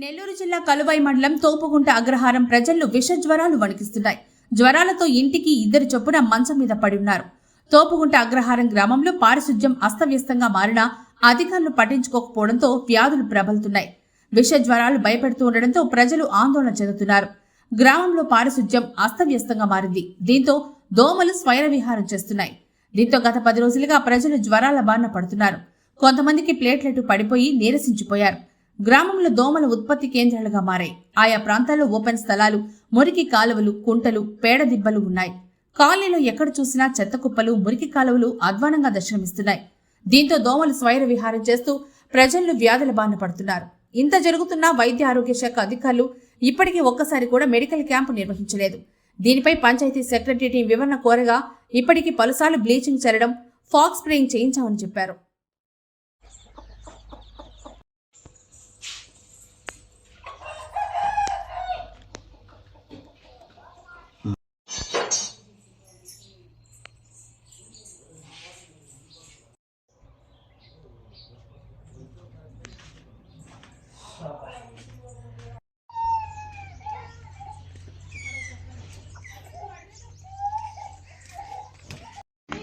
నెల్లూరు జిల్లా కలువై మండలం తోపుగుంట అగ్రహారం ప్రజల్లో విష జ్వరాలు వణికిస్తున్నాయి. జ్వరాలతో ఇంటికి ఇద్దరు చొప్పున మంచం మీద పడి ఉన్నారు. తోపుగుంట అగ్రహారం గ్రామంలో పారిశుద్ధ్యం అస్తవ్యస్తంగా మారినా అధికారులు పట్టించుకోకపోవడంతో వ్యాధులు ప్రబలుతున్నాయి. విష జ్వరాలు భయపెడుతూ ఉండడంతో ప్రజలు ఆందోళన చెందుతున్నారు. గ్రామంలో పారిశుధ్యం అస్తవ్యస్తంగా మారింది. దీంతో దోమలు స్వైర విహారం చేస్తున్నాయి. దీంతో గత పది రోజులుగా ప్రజలు జ్వరాల బారిన పడుతున్నారు. కొంతమందికి ప్లేట్లెట్ పడిపోయి నీరసించిపోయారు. గ్రామంలో దోమల ఉత్పత్తి కేంద్రాలుగా మారాయి. ఆయా ప్రాంతాల్లో ఓపెన్ స్థలాలు మురికి కాలువలు కుంటలు పేడ దిబ్బలు ఉన్నాయి. కాలనీలో ఎక్కడ చూసినా చెత్త కుప్పలు మురికి కాలువలు అధ్వానంగా దర్శనమిస్తున్నాయి. దీంతో దోమలు స్వైర విహారం చేస్తూ ప్రజలు వ్యాధుల బారిన పడుతున్నారు. ఇంత జరుగుతున్నా వైద్య ఆరోగ్య శాఖ అధికారులు ఇప్పటికీ ఒక్కసారి కూడా మెడికల్ క్యాంపు నిర్వహించలేదు. దీనిపై పంచాయతీ సెక్రటరీ వివరణ కోరగా ఇప్పటికీ పలుసార్లు బ్లీచింగ్ చల్లడం ఫాగ్ స్ప్రేయింగ్ చేయించామని చెప్పారు.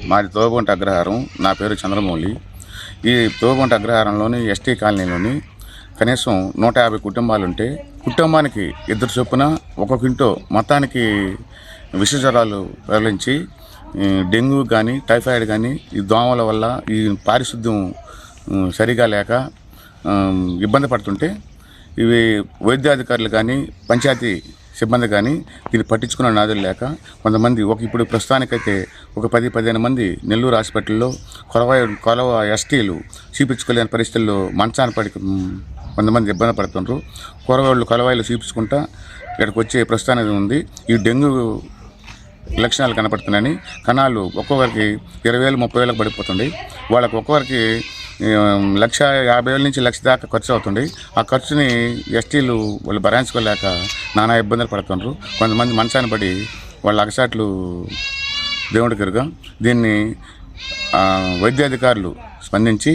మాది తోగుంట అగ్రహారం. నా పేరు చంద్రమౌళి. ఈ తోగుంట అగ్రహారంలోని ఎస్టీ కాలనీలోని కనీసం నూట యాభై కుటుంబాలుంటే కుటుంబానికి ఇద్దరు చొప్పున ఒక్కొక్కింటో మొత్తానికి విష జ్వరాలు డెంగ్యూ కానీ టైఫాయిడ్ కానీ ఈ దోమల వల్ల ఈ పారిశుద్ధ్యం సరిగా లేక ఇబ్బంది పడుతుంటే ఇవి వైద్యాధికారులు కానీ పంచాయతీ సిబ్బంది కానీ దీన్ని పట్టించుకున్న నాదులు లేక కొంతమంది ఒక ఇప్పుడు ప్రస్తుతానికైతే ఒక పది పదిహేను మంది నెల్లూరు హాస్పిటల్లో కొలవ కొలవ ఎస్టీలు చూపించుకోలేని పరిస్థితుల్లో మంచాన పడి కొంతమంది ఇబ్బంది పడుతుండ్రు. కొరవాళ్ళు కొలవాయిలు చూపించుకుంటా ఇక్కడికి వచ్చే ప్రస్తుతానికి ఉంది. ఈ డెంగ్యూ లక్షణాలు కనపడుతున్నాయని కణాలు ఒక్కొక్కరికి ఇరవై వేలు ముప్పై వేలకు పడిపోతుంది వాళ్ళకి ఒక్కొక్కరికి లక్ష యాభై వేల నుంచి లక్ష దాకా ఖర్చు అవుతుంది. ఆ ఖర్చుని ఎస్టీలు వాళ్ళు భరాయించుకోలేక నానా ఇబ్బందులు పడుతుండ్రు. కొంతమంది మనసాన్ని పడి వాళ్ళ అగసాట్లు దేవుడి ఎరుగా దీన్ని వైద్యాధికారులు స్పందించి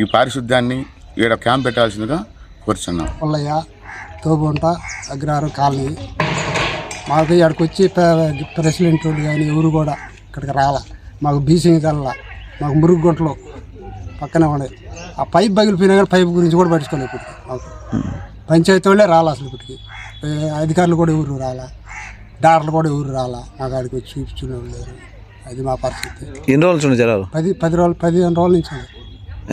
ఈ పారిశుద్ధ్యాన్ని ఈడ క్యాంప్ పెట్టాల్సిందిగా కోరుచున్నాం. పుల్లయ్య తోబుంట అగ్రహారం కాలనీ. మాకు ఇక్కడికి వచ్చి ప్రెసిడెంట్ కానీ ఎవరు కూడా ఇక్కడికి రాలా. మాకు బీసింగ్ కల్లా మాకు మురుగుగుంటలో పక్కనే ఉన్నాయి ఆ పైప్ పగిలిపోయినా కానీ పైప్ గురించి కూడా పట్టించుకోలేదు ఇప్పటికి మాకు. పంచాయతీ వాళ్ళే రాలా అసలు ఇప్పటికి. అధికారులు కూడా ఎవరు రాలా? డాక్టర్లు కూడా ఎవరు రాలా? మాకు ఆడికి వచ్చి చూపించుకునే లేరు. అది మా పరిస్థితి. ఎన్ని రోజులు చూడండి జ్వరాలు పది పది రోజులు పదిహేను రోజుల నుంచి ఉంది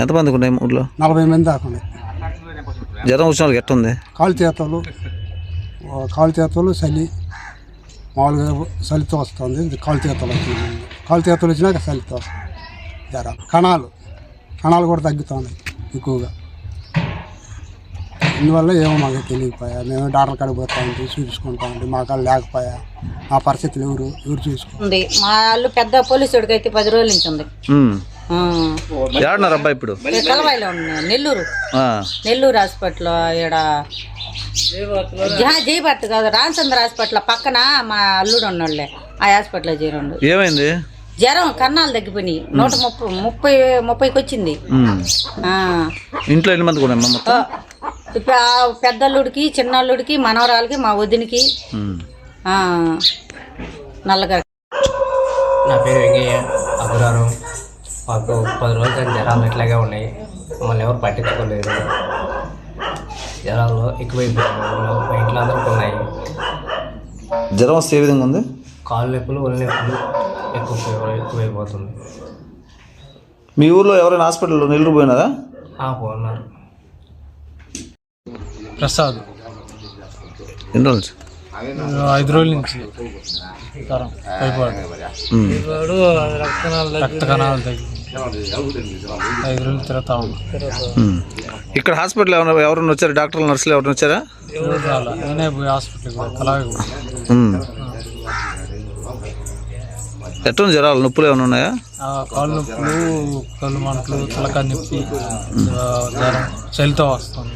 ఎంతమందికి ఉన్నాయి ఊళ్ళో నలభై మంది దాకా ఉన్నాయి. జ్వరం వచ్చిన వాళ్ళకి ఎట్టుంది? కాలు చేతలు కాలు చేతలు చలి. మామూలుగా చలితో వస్తుంది. కాలు చేతలు వచ్చింది కాలు చేతలు వచ్చినాక చలితో జ్వరం కణాలు. కణాలు కూడా తగ్గుతున్నాయి ఎక్కువగా. ఇందువల్ల ఏమో మాకు తెలియకపోయా. మేము డాక్టర్ కాడికి పోతా ఉంటే చూపించుకుంటా ఉంటే మా కాళ్ళు లేకపోయా. మా పరిస్థితులు ఎవరు ఎవరు చూసుకో? ఉంది. మా వాళ్ళు పెద్ద పోలీసుడికి అయితే పది రోజుల నుంచి ఉంది. ఏడున్నారు అబ్బాయి ఇప్పుడు? కలవాయిలో ఉంది. నెల్లూరు. ఆ. నెల్లూరు హాస్పిటల్ ఇక్కడ జయభర్త్ కాదు రామచంద్ర హాస్పిటల్ పక్కన మా అల్లుడు ఉన్నోళ్ళే. ఆ హాస్పిటల్లో చేరండు. ఏమైంది? జ్వరం కన్నాలు తగ్గిపోయినాయి. నూట ముప్పై ముప్పై ముప్పైకి వచ్చింది. ఇంట్లో ఎన్ని మంది కూడా పెద్దల్లుడికి చిన్నల్లుడికి మనవరాలకి మా వదినికి. ఉమ్. ఆ, నల్లగా. నా పేరు వెంకయ్య అగ్రహారం మాకు పది రోజులు కానీ జ్వరాలు ఇట్లాగే ఉన్నాయి. మమ్మల్ని ఎవరు పట్టించుకోలేదు. జ్వరాలు ఎక్కువైపోయాయి. మా ఇంట్లో అందరికి ఉన్నాయి. జ్వరం వస్తే ఏ విధంగా ఉంది? కాళ్ళు నొప్పులు ఒళ్ళు నొప్పులు. ఎక్కువ ఎక్కువైపోతుంది మీ ఊర్లో ఎవరైనా హాస్పిటల్లో నిలురు పోయినారా? ఆ పోన్నారు ప్రసాద్. ఎన్ని రోజులు నుంచి? ఐదు రోజుల నుంచి. టైఫాయిడ్ ఉమ్. రక్త కణాలు తగ్గి ఐదు రోజులు తిరుగుతా ఉన్నా ఉమ్. ఇక్కడ హాస్పిటల్ ఎవరైనా ఎవరైనా వచ్చారా? డాక్టర్లు నర్సులు ఎవరైనా వచ్చారా? ఎవరు రాలా? నేనే పోయి హాస్పిటల్కి పోయి అలాగే ఎట్లా జ్వరాలు? నొప్పులు ఏమైనా ఉన్నాయా? ఆ కాళ్ళు నొప్పులు కళ్ళు మంటలు తలకాయ నొప్పి జ్వరం చలితో వస్తుంది.